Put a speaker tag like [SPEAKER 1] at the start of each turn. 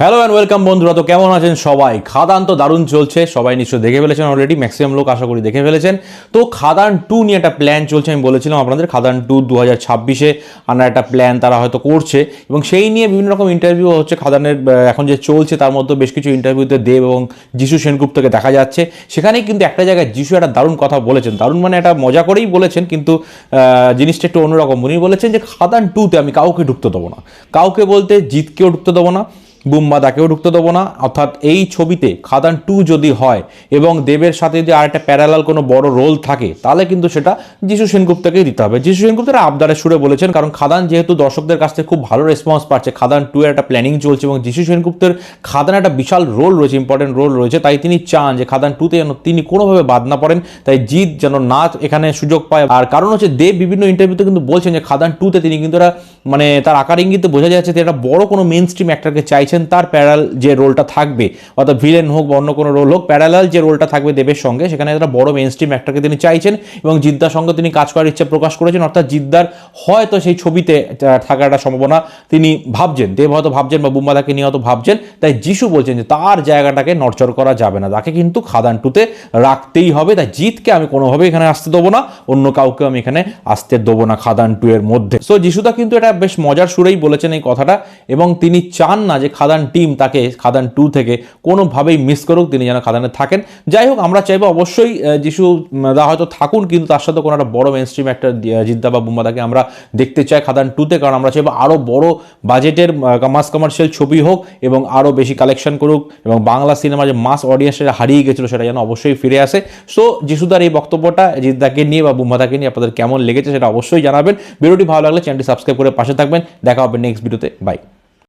[SPEAKER 1] Hello and welcome বন্ধুরা। তো কেমন আছেন সবাই? খাদান তো দারুণ চলছে। সবাই নিশ্চয়ই দেখে ফেলেছেন অলরেডি ম্যাক্সিমাম লোক আশা করি দেখে ফেলেছেন। তো খাদান টু নিয়ে একটা প্ল্যান চলছে, আমি বলেছিলাম আপনাদের, খাদান টু দু হাজার ছাব্বিশে আনার একটা প্ল্যান তারা হয়তো করছে। এবং সেই নিয়ে বিভিন্ন রকম ইন্টারভিউ হচ্ছে। খাদানের এখন যে চলছে, তার মধ্যে বেশ কিছু ইন্টারভিউতে দেব এবং যিশু সেনগুপ্তকে দেখা যাচ্ছে। সেখানেই কিন্তু একটা জায়গায় যিশু একটা দারুণ কথা বলেছেন। দারুণ মানে একটা মজা করেই বলেছেন, কিন্তু জিনিসটা একটু অন্যরকম। উনি বলেছেন যে, খাদান টুতে আমি কাউকে ঢুকতে দেবো না। কাউকে বলতে জিতকেও ঢুকতে দেবো না। বুম্বাদাকেও ঢুকতে দেবো না। অর্থাৎ এই ছবিতে খাদান টু যদি হয় এবং দেবের সাথে যদি আর একটা প্যারালাল কোনো বড় রোল থাকে, তাহলে কিন্তু সেটা যিশু সেনগুপ্তকেই দিতে হবে। যিশু সেনগুপ্তের আবদারের সুরে বলেছেন, কারণ খাদান যেহেতু দর্শকদের কাছ থেকে খুব ভালো রেসপন্স পাচ্ছে, খাদান টু এর একটা প্ল্যানিং চলছে এবং যিশু সেনগুপ্তের খাদান একটা বিশাল রোল রয়েছে ইম্পর্টেন্ট রোল রয়েছে, তাই তিনি চান যে খাদান টুতে যেন তিনি কোনোভাবে বাদ না পড়েন, তাই জিৎ যেন না এখানে সুযোগ পায়। আর কারণ হচ্ছে দেব বিভিন্ন ইন্টারভিউতে কিন্তু বলছেন যে খাদান টুতে তিনি কিন্তু মানে তার আকার ইঙ্গিতে বোঝা যাচ্ছে যে একটা বড় কোনো মেন স্ট্রিম অ্যাক্টরকে চাইছেন তার প্যারাল যে রোলটা থাকবে। অর্থাৎ ভিলেন হোক বা অন্য কোনো রোল হোক প্যারালাল যে রোলটা থাকবে দেবের সঙ্গে, সেখানে একটা বড় মেন স্ট্রিম অ্যাক্টরকে তিনি চাইছেন এবং জিদ্দার সঙ্গে তিনি কাজ করার ইচ্ছা প্রকাশ করেছেন। অর্থাৎ জিদ্দার হয়তো সেই ছবিতে থাকার একটা সম্ভাবনা তিনি ভাবছেন। দেব হয়তো ভাবছেন বা বুম্বাদাকে নিয়ে হয়তো ভাবছেন। তাই যিশু বলছেন যে তার জায়গাটাকে নড়চড় করা যাবে না। তাকে কিন্তু খাদান টুতে রাখতেই হবে। তাই জিতকে আমি কোনোভাবে এখানে আসতে দেবো না, অন্য কাউকে আমি এখানে আসতে দেবো না খাদান টু এর মধ্যে। সো যিশুদা কিন্তু এটা বেশ মজার সুরেই বলেছেন এই কথাটা এবং তিনি চান না যে খাদান টিম তাকে, খাদান টু থেকে কোনোভাবেই মিস করুক, তিনি যেন খাদানে থাকেন। যাই হোক, আমরা চাইব অবশ্যই যিশু দা হয়তো থাকুন, কিন্তু তার সাথে কোনো একটা বড় মেন স্ট্রিম একটা জিদ্দা বা বুম্বাদাকে আমরা দেখতে চাই খাদান টুতে কারণ আমরা চাইব আরও বড় বাজেটের মাস কমার্শিয়াল ছবি হোক এবং আরও বেশি কালেকশন করুক এবং বাংলা সিনেমা যে মাস অডিয়েন্সের হারিয়ে গেছিল সেটা যেন অবশ্যই ফিরে আসে। সো যিশুদার এই বক্তব্যটা, জিদ্দাকে নিয়ে বা বুম্বাদাকে নিয়ে আপনাদের কেমন লেগেছে সেটা অবশ্যই জানাবেন। ভিডিওটি ভালো লাগলে চ্যানেলটি সাবস্ক্রাইব করে পাশে থাকবেন। দেখা হবে নেক্সট ভিডিওতে বাই